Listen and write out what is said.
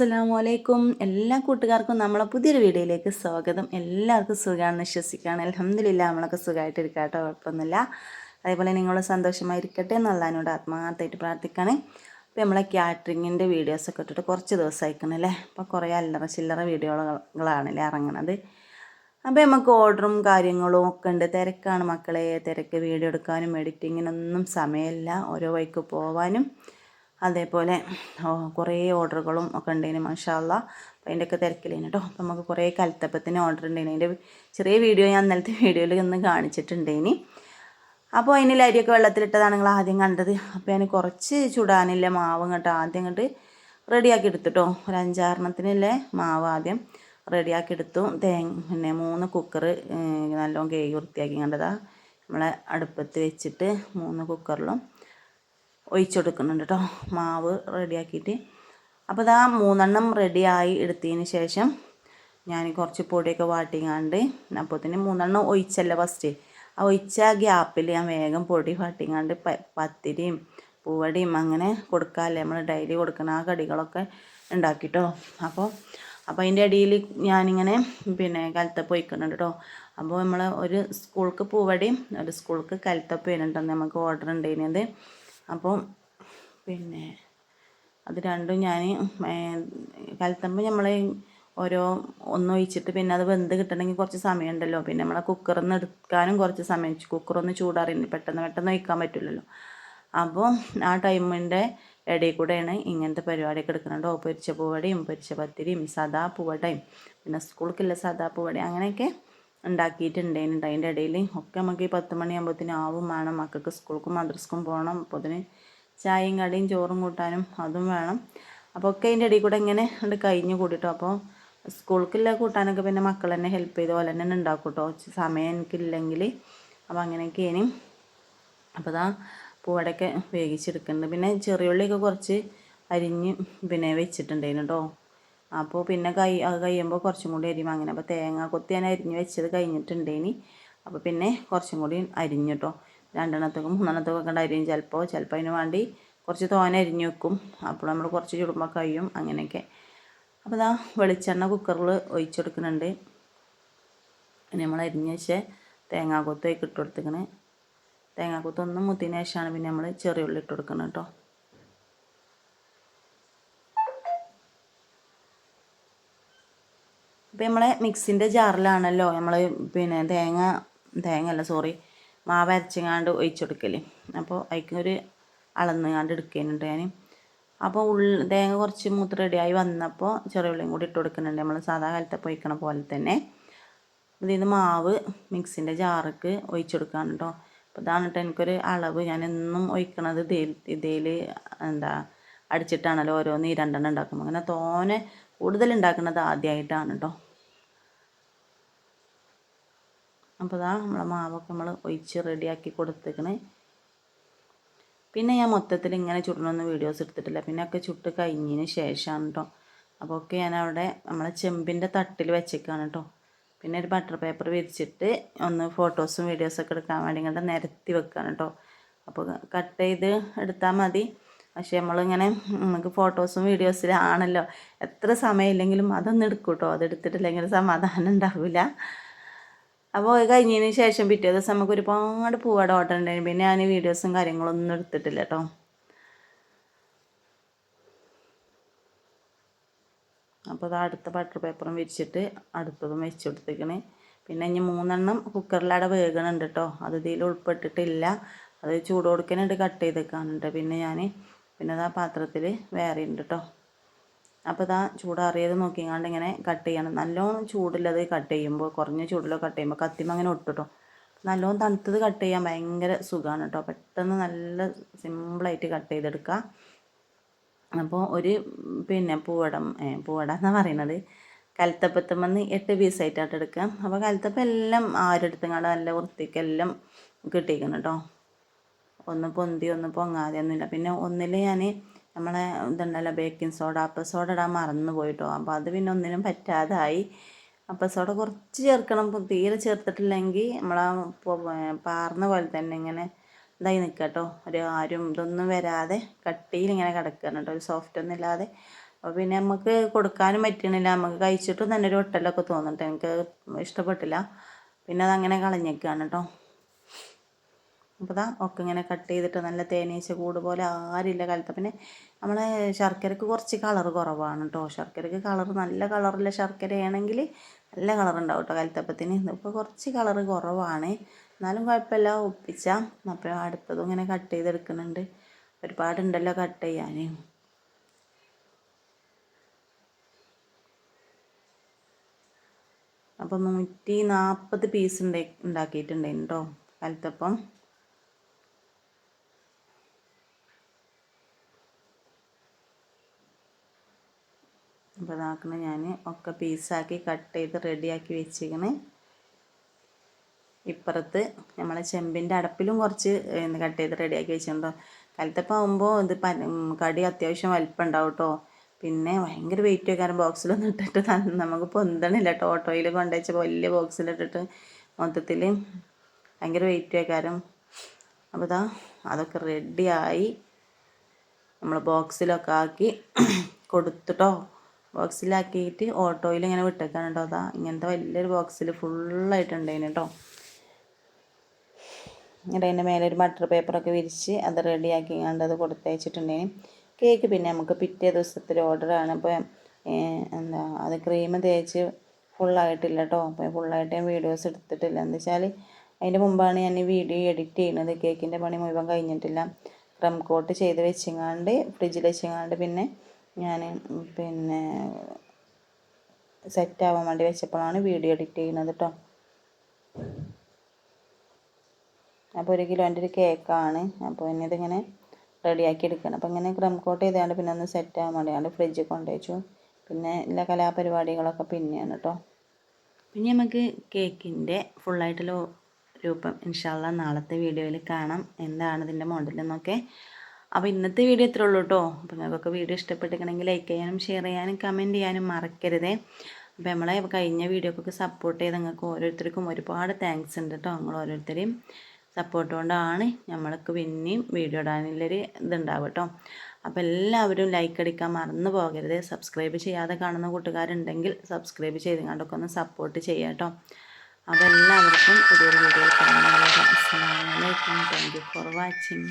അസ്സലാമു അലൈക്കും എല്ലാ കൂട്ടുകാർക്കും നമ്മളെ പുതിയൊരു വീഡിയോയിലേക്ക് സ്വാഗതം. എല്ലാവർക്കും സുഖമാണെന്ന് വിശ്വസിക്കുകയാണ്. അലഹമില്ല നമ്മളൊക്കെ സുഖമായിട്ടിരിക്കുക കേട്ടോ കുഴപ്പമൊന്നുമില്ല. അതേപോലെ നിങ്ങൾ സന്തോഷമായിരിക്കട്ടെ എന്നുള്ളതിനോട് ആത്മാർത്ഥമായിട്ട് പ്രാർത്ഥിക്കുകയാണ്. അപ്പോൾ നമ്മളെ ക്യാറ്ററിങ്ങിന്റെ വീഡിയോസൊക്കെ ഇട്ടിട്ട് കുറച്ച് ദിവസം അയക്കണല്ലേ അപ്പോൾ കുറേ അല്ലറ ചില്ലറ വീഡിയോകളാണല്ലേ ഇറങ്ങണത്. അപ്പോൾ നമുക്ക് ഓർഡറും കാര്യങ്ങളും ഒക്കെ ഉണ്ട്. തിരക്കാണ് മക്കളെ. തിരക്ക് വീഡിയോ എടുക്കാനും എഡിറ്റിങ്ങിനൊന്നും സമയമില്ല. ഓരോ വഴിക്ക് പോവാനും. അതേപോലെ കുറേ ഓർഡറുകളും ഒക്കെ ഉണ്ടായിന് മാഷാല്ല അപ്പോൾ അതിന്റെയൊക്കെ തിരക്കിലേന് കേട്ടോ അപ്പോൾ നമുക്ക് കുറേ കൽത്തപ്പത്തിന് ഓർഡർ ഉണ്ടായിന്. അതിന്റെ ചെറിയ വീഡിയോ ഞാൻ ഇന്നലത്തെ വീഡിയോയിൽ ഒന്ന് കാണിച്ചിട്ടുണ്ടേനി അപ്പോൾ അതിന് അരിയൊക്കെ വെള്ളത്തിലിട്ടതാണ് നിങ്ങൾ ആദ്യം കണ്ടത്. അപ്പോൾ ഞാൻ കുറച്ച് ചുടാനില്ല മാവ് ഇങ്ങോട്ട് ആദ്യം ഇങ്ങോട്ട് റെഡിയാക്കി എടുത്തിട്ടോ ഒരു അഞ്ചാറെണ്ണത്തിനല്ലേ മാവ് ആദ്യം റെഡിയാക്കി എടുത്തു. തേങ്ങ പിന്നെ മൂന്ന് കുക്കർ നല്ലോണം കേക്ക് വൃത്തിയാക്കി കണ്ടതാണ് നമ്മളെ അടുപ്പത്ത് വെച്ചിട്ട് മൂന്ന് കുക്കറിലും ഒഴിച്ചെടുക്കുന്നുണ്ട് കേട്ടോ മാവ് റെഡിയാക്കിയിട്ട്. അപ്പോൾ ഇതാ മൂന്നെണ്ണം റെഡിയായി എടുത്തതിന് ശേഷം ഞാൻ കുറച്ച് പൊടിയൊക്കെ വാട്ടിങ്ങാണ്ട് അപ്പോഴത്തേന് മൂന്നെണ്ണം ഒഴിച്ചല്ല ഫസ്റ്റ് ആ ഒഴിച്ച ഗ്യാപ്പിൽ ഞാൻ വേഗം പൊടി വാട്ടിങ്ങാണ്ട് പത്തിരിയും പൂവടിയും അങ്ങനെ കൊടുക്കാമല്ലേ നമ്മൾ ഡെയിലി കൊടുക്കുന്ന ആ കടികളൊക്കെ ഉണ്ടാക്കിട്ടോ. അപ്പോൾ അപ്പോൾ അതിന്റെ ഇടയിൽ ഞാനിങ്ങനെ പിന്നെ കലത്തപ്പ് ഒഴിക്കുന്നുണ്ട് കേട്ടോ അപ്പോൾ നമ്മൾ ഒരു സ്കൂൾക്ക് പൂവടിയും ഒരു സ്കൂൾക്ക് കലത്തപ്പ് വരുന്നുണ്ടെന്ന് നമുക്ക് ഓർഡർ ഉണ്ടായിരുന്നത് അപ്പോൾ പിന്നെ അത് രണ്ടും ഞാൻ കലത്തുമ്പോൾ നമ്മൾ ഓരോ ഒന്നൊഴിച്ചിട്ട് പിന്നെ അത് വെന്ത് കിട്ടണമെങ്കിൽ കുറച്ച് സമയമുണ്ടല്ലോ പിന്നെ നമ്മളെ കുക്കറിൽ എടുക്കാനും കുറച്ച് സമയം കുക്കറൊന്ന് ചൂടാറിയില്ല പെട്ടെന്ന് പെട്ടെന്ന് ഒഴിക്കാൻ പറ്റില്ലല്ലോ അപ്പോൾ ആ ടൈമിന്റെ ഇടയിൽ കൂടെയാണ് ഇങ്ങനത്തെ പരിപാടിയൊക്കെ എടുക്കുന്നുണ്ട് ഓ പൊരിച്ച പൂവടയും പൊരിച്ച പത്തിരിയും സദാ പൂവടയും. പിന്നെ സ്കൂൾക്കുള്ള സദാ പൂവടയും അങ്ങനെയൊക്കെ ഉണ്ടാക്കിയിട്ടുണ്ടായിരുന്നു. അതിന്റെ ഇടയിൽ ഒക്കെ നമുക്ക് ഈ പത്ത് മണിയാകുമ്പോഴത്തേനും ആവും വേണം. മക്കൾക്ക് സ്കൂൾക്കും മദ്രസ്ക്കും പോകണം. അപ്പോൾ അതിന് ചായയും കടിയും ചോറും കൂട്ടാനും അതും വേണം. അപ്പോൾ ഒക്കെ അതിന്റെ ഇടയിൽ കൂടെ ഇങ്ങനെ ഉണ്ട് കഴിഞ്ഞ് കൂടിട്ടോ. അപ്പോൾ സ്കൂൾക്കുള്ള കൂട്ടാനൊക്കെ പിന്നെ മക്കൾ തന്നെ ഹെൽപ്പ് ചെയ്ത് പോലെ തന്നെ ഉണ്ടാക്കും കേട്ടോ സമയം എനിക്കില്ലെങ്കിൽ അപ്പോൾ അങ്ങനെയൊക്കെ ഇനി അപ്പോൾ അതാ പൂവടയൊക്കെ വേവിച്ചെടുക്കുന്നുണ്ട്. പിന്നെ ചെറിയുള്ളിയൊക്കെ കുറച്ച് അരിഞ്ഞ് പിന്നെ വെച്ചിട്ടുണ്ടായിരുന്നു കേട്ടോ. അപ്പോൾ പിന്നെ കൈ അത് കഴിയുമ്പോൾ കുറച്ചും കൂടി അരിയും. അങ്ങനെ അപ്പോൾ തേങ്ങ കൊത്തി ഞാൻ അരിഞ്ഞ് വെച്ചത് കഴിഞ്ഞിട്ടുണ്ടേനി അപ്പോൾ പിന്നെ കുറച്ചും കൂടി അരിഞ്ഞിട്ടോ രണ്ടെണ്ണത്തേക്കും മൂന്നെണ്ണത്തേക്കും ഒക്കെ അരിയും ചിലപ്പോൾ ചിലപ്പോൾ അതിന് വേണ്ടി കുറച്ച് തോന അരിഞ്ഞ് വെക്കും. അപ്പോൾ നമ്മൾ കുറച്ച് ചുടുമ്പോൾ കഴിയും അങ്ങനെയൊക്കെ. അപ്പോൾ ഇതാ വെളിച്ചെണ്ണ കുക്കറിൽ ഒഴിച്ചെടുക്കുന്നുണ്ട്. നമ്മൾ അരിഞ്ഞ് വെച്ച തേങ്ങാക്കൊത്ത് ഇട്ട് കൊടുത്തിക്കണേ തേങ്ങാക്കൊത്ത് ഒന്ന് മുത്തിന് ശേഷമാണ് പിന്നെ നമ്മൾ ചെറിയ ഉള്ളി ഇട്ട് കൊടുക്കണം കേട്ടോ ഇപ്പം നമ്മളെ മിക്സിന്റെ ജാറിലാണല്ലോ നമ്മൾ പിന്നെ തേങ്ങ തേങ്ങ അല്ല സോറി മാവ് അരച്ചങ്ങാണ്ട് ഒഴിച്ചെടുക്കൽ അപ്പോൾ അതിക്കൊരു അളന്നുങ്ങാണ്ട് എടുക്കുന്നുണ്ട് ഞാൻ അപ്പോൾ ഉള്ളി തേങ്ങ കുറച്ച് മൂത്ത് റെഡിയായി വന്നപ്പോൾ ചെറിയ ഉള്ളിയും കൂടി ഇട്ട് കൊടുക്കുന്നുണ്ട് നമ്മൾ സാധാ കാലത്തെ പൊയ്ക്കണ പോലെ തന്നെ. ഇതിൽ നിന്ന് മാവ് മിക്സിന്റെ ജാർക്ക് ഒഴിച്ചെടുക്കുകയാണ് കേട്ടോ അപ്പോൾ ഇതാണ് കേട്ടോ എനിക്കൊരു അളവ്. ഞാൻ എന്നും ഒഴിക്കണത് ഇതിൽ ഇതിൽ എന്താ അടിച്ചിട്ടാണല്ലോ ഓരോന്ന് ഈ രണ്ടെണ്ണം ഉണ്ടാക്കുമ്പോൾ അങ്ങനെ തോനെ കൂടുതൽ ഉണ്ടാക്കുന്നത് ആദ്യമായിട്ടാണ് കേട്ടോ അപ്പോൾ ഇതാ നമ്മളെ മാവൊക്കെ നമ്മൾ ഒഴിച്ച് റെഡിയാക്കി കൊടുത്തേക്കണേ. പിന്നെ ഞാൻ മൊത്തത്തിൽ ഇങ്ങനെ ചുടണമെന്ന് വീഡിയോസ് എടുത്തിട്ടില്ല. പിന്നെ ഒക്കെ ചുട്ട് കഴിഞ്ഞതിന് ശേഷമാണ് കേട്ടോ അപ്പോൾ ഒക്കെ ഞാൻ അവിടെ നമ്മളെ ചെമ്പിന്റെ തട്ടിൽ വെച്ചേക്കാണ് കേട്ടോ പിന്നെ ഒരു ബട്ടർ പേപ്പർ വിരിച്ചിട്ട് ഒന്ന് ഫോട്ടോസും വീഡിയോസൊക്കെ എടുക്കാൻ വേണ്ടി ഇങ്ങോട്ട് നിരത്തി വെക്കുകയാണ് കേട്ടോ അപ്പോൾ കട്ട് ചെയ്ത് എടുത്താൽ മതി. പക്ഷേ നമ്മളിങ്ങനെ നമുക്ക് ഫോട്ടോസും വീഡിയോസിലാണല്ലോ എത്ര സമയമില്ലെങ്കിലും അതൊന്നും എടുക്കും കേട്ടോ അതെടുത്തിട്ടില്ലെങ്കിൽ സമാധാനം ഉണ്ടാവില്ല അപ്പോൾ അത് കഴിഞ്ഞതിന് ശേഷം പിറ്റേ ദിവസം നമുക്ക് ഒരുപാട് പൂവാട് ഓർഡർ ഉണ്ടായിരുന്നു. പിന്നെ ഞാൻ വീഡിയോസും കാര്യങ്ങളൊന്നും എടുത്തിട്ടില്ല കേട്ടോ. അപ്പോൾ അത് അടുത്ത ബട്ടർ പേപ്പറും വെച്ചിട്ട് അടുത്തതും വെച്ച് കൊടുത്തേക്കണ്. പിന്നെ ഇനി മൂന്നെണ്ണം കുക്കറിലവിടെ വേഗണുണ്ട് കേട്ടോ. അത് ഇതിൽ ഉൾപ്പെട്ടിട്ടില്ല. അത് ചൂട് കൊടുക്കാനായിട്ട് കട്ട്. ചെയ്തേക്കാനുണ്ട് പിന്നെ ഞാൻ പിന്നെ അത് ആ പാത്രത്തിൽ വേറെ ഉണ്ട് കേട്ടോ അപ്പോൾ ഇതാ ചൂടാറിയത് നോക്കിങ്ങാണ്ട് ഇങ്ങനെ കട്ട് ചെയ്യണം. നല്ലോണം ചൂടില്ലത് കട്ട് ചെയ്യുമ്പോൾ കുറഞ്ഞ ചൂടിലോ കട്ട് ചെയ്യുമ്പോൾ കത്തിമ അങ്ങനെ ഒട്ടിട്ടോ നല്ലോണം തണുത്തത് കട്ട് ചെയ്യാൻ ഭയങ്കര സുഖമാണ് കേട്ടോ പെട്ടെന്ന് നല്ല സിമ്പിളായിട്ട് കട്ട് ചെയ്തെടുക്കുക അപ്പോൾ ഒരു പിന്നെ പൂവടം പൂവട എന്നാണ് പറയുന്നത്? കലത്തപ്പത്തുമെന്ന് എട്ട് പീസായിട്ടാണ് എടുക്കുക അപ്പോൾ കലത്തപ്പം എല്ലാം ആരെടുത്തുങ്ങാണ്ട് നല്ല വൃത്തിക്കെല്ലാം കിട്ടിയിരിക്കണം കേട്ടോ ഒന്ന് പൊന്തി ഒന്ന് പൊങ്ങാതെ ഒന്നുമില്ല. പിന്നെ ഒന്നിൽ ഞാൻ നമ്മളെ ഇതുണ്ടല്ലോ ബേക്കിംഗ് സോഡ അപ്പ സോഡ ഇടാൻ മറന്നു പോയിട്ടോ. അപ്പോൾ അത് പിന്നെ ഒന്നിനും പറ്റാതായി. അപ്പ സോഡ കുറച്ച് ചേർക്കണം. തീരെ ചേർത്തിട്ടില്ലെങ്കിൽ നമ്മളാ പാർന്ന പോലെ തന്നെ ഇങ്ങനെ ഇതായി നിൽക്കുക കേട്ടോ ഒരു ആരും ഇതൊന്നും വരാതെ കട്ടിയിൽ ഇങ്ങനെ കിടക്കുകയാണ് കേട്ടോ. ഒരു സോഫ്റ്റ് ഒന്നും ഇല്ലാതെ. അപ്പോൾ പിന്നെ നമുക്ക് കൊടുക്കാനും പറ്റണില്ല. നമുക്ക് കഴിച്ചിട്ടും തന്നെ ഒരു ഒട്ടലൊക്കെ തോന്നിട്ട്. എനിക്ക് ഇഷ്ടപ്പെട്ടില്ല. പിന്നെ അതങ്ങനെ കളഞ്ഞേക്കാണ് കേട്ടോ. അപ്പോൾ ഇതാ ഒക്കെ ഇങ്ങനെ കട്ട് ചെയ്തിട്ട് നല്ല തേനീച്ച കൂട് പോലെ ആരില്ല കാലത്ത്. പിന്നെ നമ്മളെ ശർക്കരക്ക് കുറച്ച് കളർ കുറവാണ് കേട്ടോ ശർക്കരക്ക് കളർ നല്ല കളറുള്ള ശർക്കരയാണെങ്കിൽ നല്ല കളർ ഉണ്ടാവും കേട്ടോ കലത്തപ്പത്തിന്. ഇപ്പോൾ കുറച്ച് കളർ കുറവാണ്. എന്നാലും കുഴപ്പമില്ല ഒപ്പിച്ച. അപ്പോൾ അടുത്തതും ഇങ്ങനെ കട്ട് ചെയ്തെടുക്കുന്നുണ്ട്. ഒരുപാടുണ്ടല്ലോ കട്ട് ചെയ്യാൻ അപ്പോൾ നൂറ്റി നാൽപ്പത് പീസ് ഉണ്ടാക്കിയിട്ടുണ്ടായിരുന്നു കേട്ടോ കലത്തപ്പം. അപ്പോൾ ഇതാക്കണ ഞാൻ ഒക്കെ പീസാക്കി കട്ട് ചെയ്ത് റെഡിയാക്കി വെച്ചിരിക്കണ്. ഇപ്പുറത്ത് നമ്മളെ ചെമ്പിന്റെ അടപ്പിലും കുറച്ച് കട്ട് ചെയ്ത് റെഡിയാക്കി വെച്ചിട്ടുണ്ടോ. കലത്തപ്പം ആകുമ്പോൾ ഇത് കടി അത്യാവശ്യം വലിപ്പം ഉണ്ടാവും കേട്ടോ പിന്നെ ഭയങ്കര വെയിറ്റ് വെക്കാനും ബോക്സിലൊന്നും ഇട്ടിട്ട്. നമുക്ക് പൊന്തണില്ല കേട്ടോ ഓട്ടോയിൽ കൊണ്ടുവച്ച വലിയ ബോക്സിലിട്ടിട്ട് മൊത്തത്തിൽ ഭയങ്കര വെയിറ്റ് വെക്കാനും അപ്പോൾ ഇതാ അതൊക്കെ റെഡിയായി. നമ്മൾ ബോക്സിലൊക്കെ ആക്കി കൊടുത്തിട്ടോ ബോക്സിലാക്കിയിട്ട് ഓട്ടോയിൽ ഇങ്ങനെ വിട്ടേക്കാണ് കേട്ടോ. അതാ ഇങ്ങനത്തെ വലിയൊരു ബോക്സിൽ ഫുള്ളായിട്ടുണ്ടായിന് കേട്ടോ. എന്നിട്ട് അതിന്റെ മേലെ ഒരു ബട്ടർ പേപ്പറൊക്കെ വിരിച്ച് അത് റെഡിയാക്കി കണ്ട് അത് കൊടുത്തയച്ചിട്ടുണ്ടേന് കേക്ക് പിന്നെ നമുക്ക് പിറ്റേ ദിവസത്തിൽ ഓർഡറാണ് അപ്പോൾ എന്താ അത് ക്രീം തേച്ച് ഫുള്ളായിട്ടില്ല കേട്ടോ. അപ്പോൾ ഫുള്ളായിട്ട് ഞാൻ വീഡിയോസ് എടുത്തിട്ടില്ല. എന്ന് വെച്ചാൽ അതിന്റെ മുമ്പാണ് ഞാൻ ഈ വീഡിയോ എഡിറ്റ് ചെയ്യുന്നത്. കേക്കിന്റെ പണി മുഴുവൻ കഴിഞ്ഞിട്ടില്ല. ക്രം കോട്ട് ചെയ്ത് വെച്ചെങ്ങാണ്ട് ഫ്രിഡ്ജിൽ വെച്ചെങ്ങാണ്ട് പിന്നെ ഞാൻ പിന്നെ സെറ്റ് ആവാൻ വേണ്ടി വെച്ചപ്പോഴാണ് വീഡിയോ എഡിറ്റ് ചെയ്യുന്നത് കേട്ടോ അപ്പോൾ ഒരു കിലോന്റെ ഒരു കേക്കാണ്. അപ്പോൾ ഇനി ഇതിങ്ങനെ റെഡിയാക്കി എടുക്കണം. അപ്പോൾ ഇങ്ങനെ ക്രം കോട്ട് ചെയ്താണ്ട് പിന്നെ ഒന്ന് സെറ്റ് ആവാൻ വേണ്ടിയാണ് ഫ്രിഡ്ജിൽ കൊണ്ടുവച്ചു പിന്നെ എല്ലാ കലാപരിപാടികളൊക്കെ പിന്നെയാണ് കേട്ടോ പിന്നെ നമുക്ക് കേക്കിന്റെ ഫുള്ളായിട്ടുള്ള രൂപം ഇൻഷാല്ല നാളത്തെ വീഡിയോയിൽ കാണാം. എന്താണ് ഇതിന്റെ മോഡലെന്നൊക്കെ അപ്പോൾ ഇന്നത്തെ വീഡിയോ ഇത്രേ ഉള്ളൂ കേട്ടോ അപ്പോൾ നിങ്ങൾക്കൊക്കെ വീഡിയോ ഇഷ്ടപ്പെട്ടിരിക്കണമെങ്കിൽ ലൈക്ക് ചെയ്യാനും ഷെയർ ചെയ്യാനും കമന്റ് ചെയ്യാനും മറക്കരുതേ. അപ്പോൾ നമ്മളെ കഴിഞ്ഞ വീഡിയോക്കൊക്കെ സപ്പോർട്ട് ചെയ്ത് നിങ്ങൾക്ക് ഓരോരുത്തർക്കും ഒരുപാട് താങ്ക്സ് ഉണ്ട് കേട്ടോ നിങ്ങൾ ഓരോരുത്തരെയും സപ്പോർട്ട് കൊണ്ടാണ് നമ്മൾക്ക് പിന്നെയും വീഡിയോ ഇടാനുള്ളൊരു ഇതുണ്ടാവുക കേട്ടോ അപ്പോൾ എല്ലാവരും ലൈക്ക് അടിക്കാൻ മറന്നു പോകരുത്. സബ്സ്ക്രൈബ് ചെയ്യാതെ കാണുന്ന കൂട്ടുകാരുണ്ടെങ്കിൽ സബ്സ്ക്രൈബ് ചെയ്ത് കണ്ടൊക്കെ ഒന്ന് സപ്പോർട്ട് ചെയ്യാം കേട്ടോ അപ്പോൾ എല്ലാവർക്കും പുതിയൊരു വീഡിയോ കാണാൻ അസ്സാം വലൈക്കും താങ്ക് യു ഫോർ വാച്ചിങ്